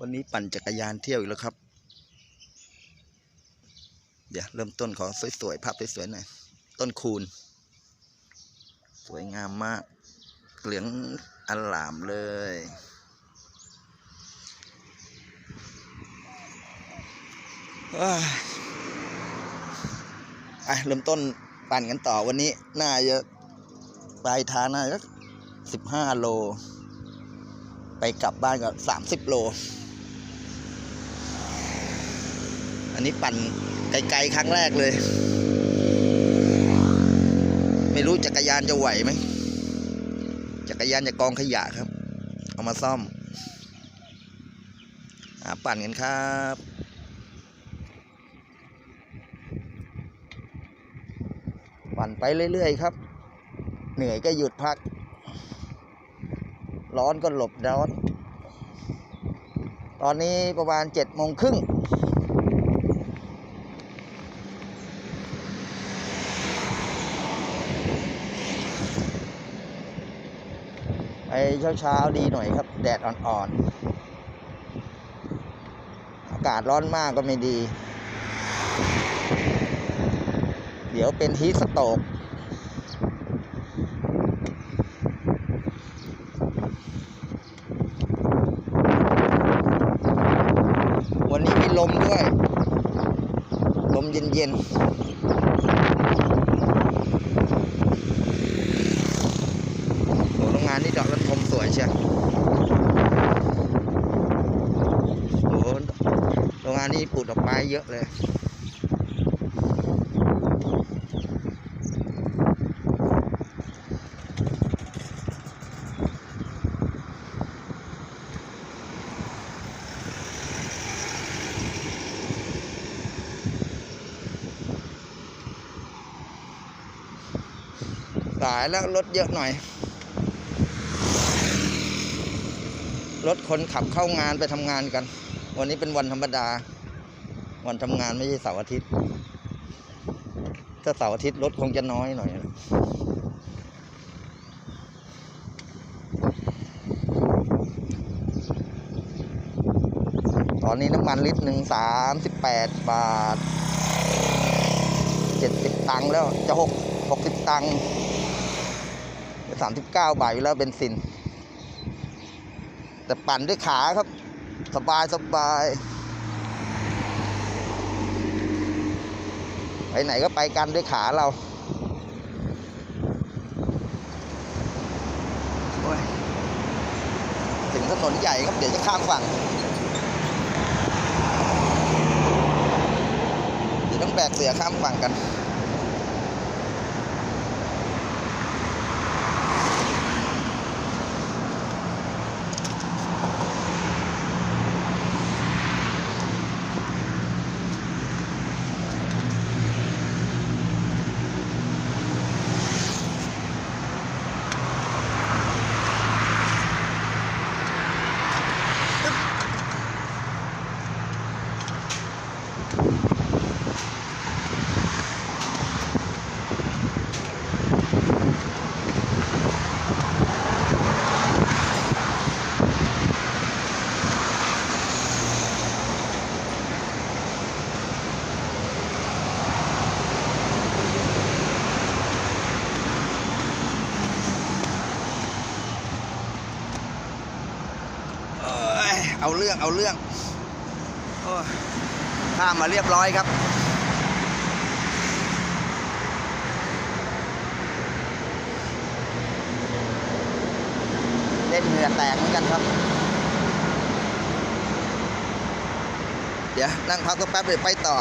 วันนี้ปั่นจักรยานเที่ยวอีกแล้วครับ เดี๋ยวเริ่มต้นขอสวยๆภาพสวยๆหน่อยต้นคูณ สวยงามมาก เหลืองอลามเลยว้ยอะเริ่มต้นปั่นกันต่อวันนี้ น่าจะปลายทางน่าจะสิบห้าโล ไปกลับบ้านก็สามสิบโล อันนี้ปั่นไกลๆครั้งแรกเลย ไม่รู้จักรยานจะไหวไหมจักรยานจะกองขยะครับ เอามาซ่อมหาปั่นกันครับปั่นไปเรื่อยๆครับ เหนื่อยก็หยุดพัก ร้อนก็หลบร้อน ตอนนี้ประมาณเจ็ดโมงครึ่ง เช้าๆดีหน่อยครับ แดดอ่อนๆ อากาศร้อนมากก็ไม่ดี เดี๋ยวเป็นฮีสโตกวันนี้มีลมด้วย ลมเย็นๆโหโรงงานนี่ดอกระทมสวยเชียวโหานนี้ปลูกดอกไม้เยอะเลย สายแล้วรถเยอะหน่อย รถคนขับเข้างานไปทำงานกันวันนี้เป็นวันธรรมดา วันทำงานไม่ใช่เสาร์อาทิตย์ ถ้าเสาร์อาทิตย์รถคงจะน้อยหน่อยนะตอนนี้น้ำมันลิตรหนึ่งสามสิบแปดบาทเจ็ดสิบตังค์แล้วจะหกหกสิบตังค์สามสิบเก้าบาทอยู่แล้วเบนซิน แต่ปั่นด้วยขาครับ สบายสบาย ไปไหนก็ไปกันด้วยขาเราถึงถนนใหญ่ครับ เดี๋ยวจะข้ามฝั่งเดี๋ยวต้องแบกเสือข้ามฝั่งกัน เอ้ย เอาเรื่องเอาเรื่องข้ามมาเรียบร้อยครับเล่นเหงื่อแตกเหมือนกันครับ เดี๋ยวนั่งพักสักแป๊บเดี๋ยวไปต่อ